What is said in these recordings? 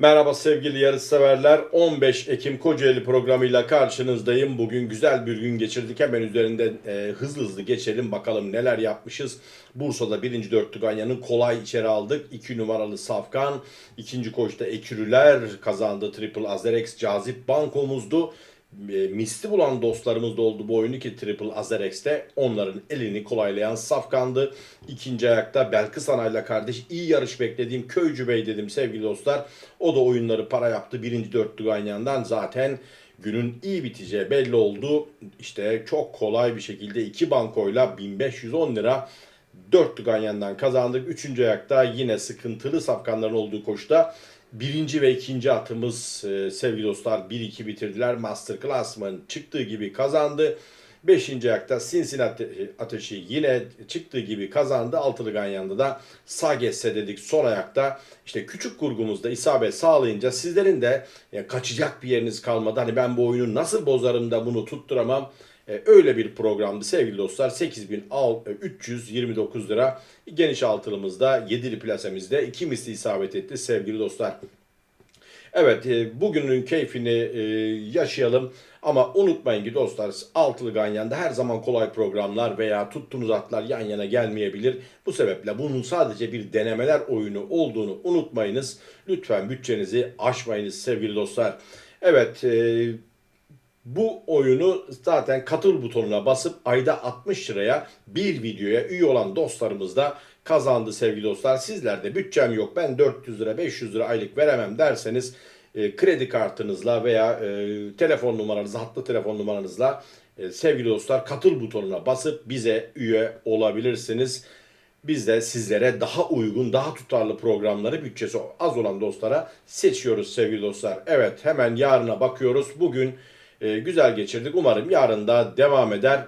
Merhaba sevgili yarışseverler. 15 Ekim Kocaeli programıyla karşınızdayım. Bugün güzel bir gün geçirdik. Hemen üzerinden e, hızlı hızlı geçelim. Bakalım neler yapmışız. Bursa'da birinci dörtlü Ganyan'ın kolay içeri aldık. 2 numaralı Safkan. ikinci koşta Ekürüler kazandı. Triple Azerex cazip bankomuzdu. E, misli bulan dostlarımız da oldu bu oyunu ki Triple Azerex'te onların elini kolaylayan Safkan'dı. İkinci ayakta Belkıs Anay'la kardeş iyi yarış beklediğim Köycü Bey dedim sevgili dostlar. O da oyunları para yaptı. Birinci dörtlü Ganyan'dan zaten günün iyi biteceği belli oldu. İşte çok kolay bir şekilde iki bankoyla 1510 lira Dörtlü Ganyan'dan kazandık. Üçüncü ayakta yine sıkıntılı safkanların olduğu koşuda birinci ve ikinci atımız e, sevgili dostlar 1-2 bitirdiler. Master Classman çıktığı gibi kazandı. Beşinci ayakta Cincinnati ateşi yine çıktığı gibi kazandı. Altılı Ganyan'da da Sagesse dedik son ayakta. İşte küçük kurgumuzda isabet sağlayınca sizlerin de kaçacak bir yeriniz kalmadı. Hani ben bu oyunu nasıl bozarım da bunu tutturamam. E, öyle bir programdı sevgili dostlar. 8329 lira geniş altılımızda 7'li plasemizde iki misli isabet etti sevgili dostlar. Evet e, bugünün keyfini e, yaşayalım ama unutmayın ki dostlar altılı ganyan'da her zaman kolay programlar veya tuttuğunuz atlar yan yana gelmeyebilir. Bu sebeple bunun sadece bir denemeler oyunu olduğunu unutmayınız. Lütfen bütçenizi aşmayınız sevgili dostlar. Evet bu oyunu zaten katıl butonuna basıp ayda 60 liraya bir videoya üye olan dostlarımız da kazandı sevgili dostlar. Sizler de bütçem yok ben 400 lira 500 lira aylık veremem derseniz e, kredi kartınızla veya e, telefon numaranızla hatlı telefon numaranızla e, sevgili dostlar katıl butonuna basıp bize üye olabilirsiniz. Biz de sizlere daha uygun, daha tutarlı programları bütçesi az olan dostlara seçiyoruz sevgili dostlar. Evet hemen yarına bakıyoruz. Bugün e, güzel geçirdik. Umarım yarın da devam eder.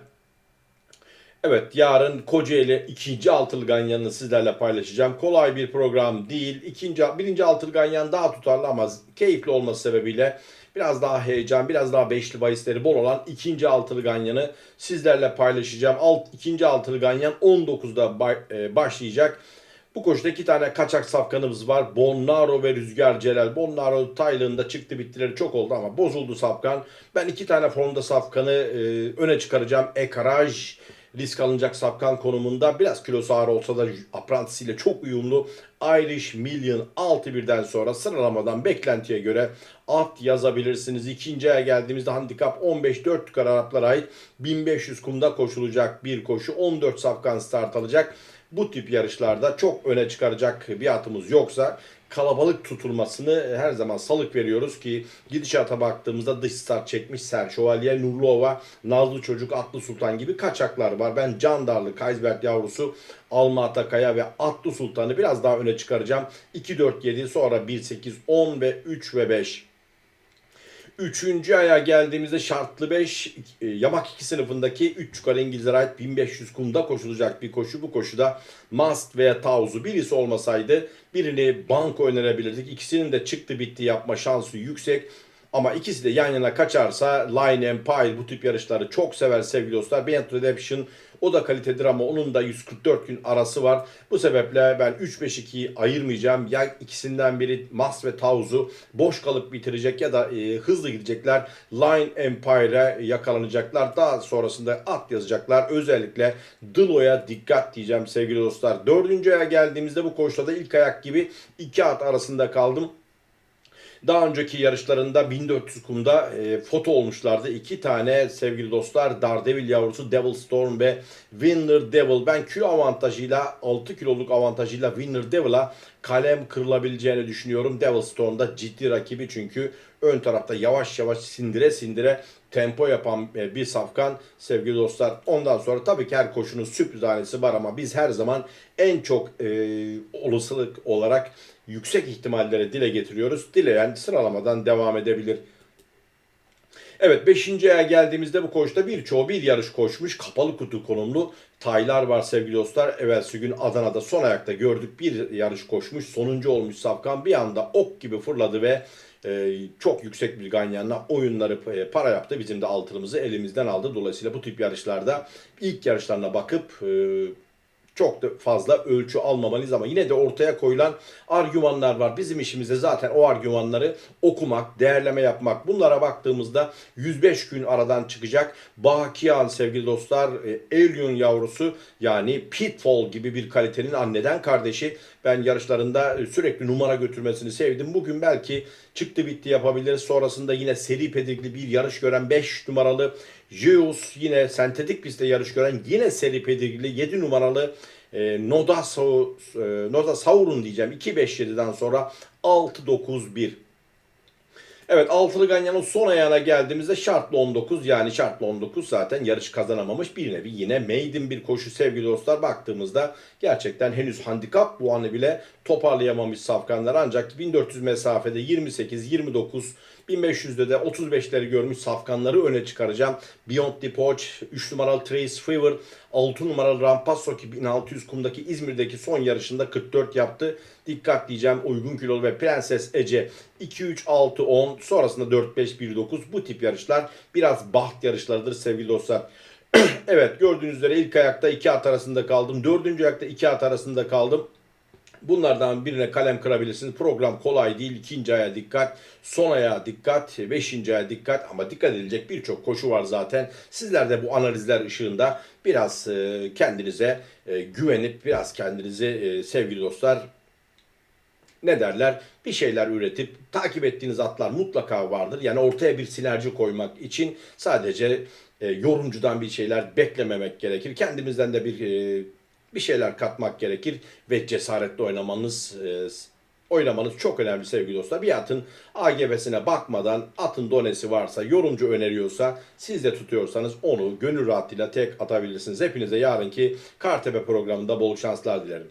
Evet yarın Kocaeli ikinci altılı ganyanını sizlerle paylaşacağım. Kolay bir program değil. İkinci, birinci altılı ganyan daha tutarlı ama keyifli olması sebebiyle biraz daha heyecan, biraz daha beşli bahisleri bol olan ikinci altılı ganyanı sizlerle paylaşacağım. Alt, ikinci altılı ganyan 19'da bay, e, başlayacak. Bu koşuda iki tane kaçak safkanımız var. Bonnaro ve Rüzgar Celal. Bonnaro Tayland'da çıktı bittileri çok oldu ama bozuldu safkan. Ben iki tane formda safkanı e, öne çıkaracağım. Ekaraj risk alınacak safkan konumunda. Biraz kilosu ağır olsa da aprantisiyle çok uyumlu. Irish Million 6-1'den sonra sıralamadan beklentiye göre at yazabilirsiniz. İkinci aya geldiğimizde handikap 15-4 yukarı ait 1500 kumda koşulacak bir koşu. 14 safkan start alacak bu tip yarışlarda çok öne çıkaracak bir atımız yoksa kalabalık tutulmasını her zaman salık veriyoruz ki gidişata baktığımızda dış start çekmiş Ser Şövalye, Nurluova, Nazlı Çocuk, Atlı Sultan gibi kaçaklar var. Ben Can Darlı, Kaysbert yavrusu, Alma Atakaya ve Atlı Sultan'ı biraz daha öne çıkaracağım. 2-4-7 sonra 1-8, 10 ve 3 ve 5. Üçüncü aya geldiğimizde şartlı 5 e, yamak 2 sınıfındaki 3 yukarı İngilizlere ait 1500 kumda koşulacak bir koşu. Bu koşuda Mast veya Tavzu birisi olmasaydı birini banko önerebilirdik. İkisinin de çıktı bitti yapma şansı yüksek. Ama ikisi de yan yana kaçarsa Line Empire bu tip yarışları çok sever sevgili dostlar. Beyond Redemption o da kalitedir ama onun da 144 gün arası var. Bu sebeple ben 3-5-2'yi ayırmayacağım. Ya ikisinden biri Mas ve Tavuz'u boş kalıp bitirecek ya da e, hızlı gidecekler. Line Empire'a yakalanacaklar. Daha sonrasında at yazacaklar. Özellikle Dilo'ya dikkat diyeceğim sevgili dostlar. Dördüncü aya geldiğimizde bu koşuda ilk ayak gibi iki at arasında kaldım. Daha önceki yarışlarında 1400 kumda e, foto olmuşlardı. İki tane sevgili dostlar Daredevil yavrusu Devil Storm ve Winner Devil. Ben kilo avantajıyla 6 kiloluk avantajıyla Winner Devil'a kalem kırılabileceğini düşünüyorum. Devil Storm'da ciddi rakibi çünkü ön tarafta yavaş yavaş sindire sindire tempo yapan e, bir safkan sevgili dostlar. Ondan sonra tabii ki her koşunun sürpriz hanesi var ama biz her zaman en çok e, olasılık olarak yüksek ihtimalleri dile getiriyoruz. Dileyen sıralamadan devam edebilir. Evet 5. aya geldiğimizde bu koşuda birçoğu bir yarış koşmuş. Kapalı kutu konumlu taylar var sevgili dostlar. Evvelsi gün Adana'da son ayakta gördük. Bir yarış koşmuş. Sonuncu olmuş Safkan. Bir anda ok gibi fırladı ve e, çok yüksek bir ganyanla oyunları e, para yaptı. Bizim de altınımızı elimizden aldı. Dolayısıyla bu tip yarışlarda ilk yarışlarına bakıp e, çok da fazla ölçü almamalıyız ama yine de ortaya koyulan argümanlar var. Bizim işimizde zaten o argümanları okumak, değerleme yapmak. Bunlara baktığımızda 105 gün aradan çıkacak. Bakiyan sevgili dostlar, e, Alien yavrusu yani Pitfall gibi bir kalitenin anneden kardeşi. Ben yarışlarında e, sürekli numara götürmesini sevdim. Bugün belki çıktı bitti yapabiliriz. Sonrasında yine seri pedigli bir yarış gören 5 numaralı Zeus yine sentetik pistte yarış gören yine seri pedigli 7 numaralı e, Noda, Sau- e, Noda Saurun diyeceğim 2-5-7'den sonra 6-9-1 Evet altılı ganyanın son ayağına geldiğimizde şartlı 19 yani şartlı 19 zaten yarış kazanamamış. Bir nevi yine maiden bir koşu sevgili dostlar. Baktığımızda gerçekten henüz handikap bu anı bile toparlayamamış safkanlar. Ancak 1400 mesafede 28 29 1500'de de 35'leri görmüş safkanları öne çıkaracağım. Beyond the Poach, 3 numaralı Trace Fever, 6 numaralı Rampasso ki 1600 kumdaki İzmir'deki son yarışında 44 yaptı. Dikkat diyeceğim uygun kilolu ve Prenses Ece 2-3-6-10 sonrasında 4-5-1-9 bu tip yarışlar biraz baht yarışlarıdır sevgili dostlar. evet gördüğünüz üzere ilk ayakta 2 at arasında kaldım. Dördüncü ayakta 2 at arasında kaldım. Bunlardan birine kalem kırabilirsiniz. Program kolay değil. İkinci aya dikkat, son aya dikkat, beşinci aya dikkat ama dikkat edilecek birçok koşu var zaten. Sizler de bu analizler ışığında biraz e, kendinize e, güvenip biraz kendinizi e, sevgili dostlar ne derler bir şeyler üretip takip ettiğiniz atlar mutlaka vardır. Yani ortaya bir sinerji koymak için sadece e, yorumcudan bir şeyler beklememek gerekir. Kendimizden de bir e, bir şeyler katmak gerekir ve cesaretli oynamanız e, oynamanız çok önemli sevgili dostlar. Bir atın AGB'sine bakmadan atın donesi varsa, yorumcu öneriyorsa, siz de tutuyorsanız onu gönül rahatlığıyla tek atabilirsiniz. Hepinize yarınki Kartepe programında bol şanslar dilerim.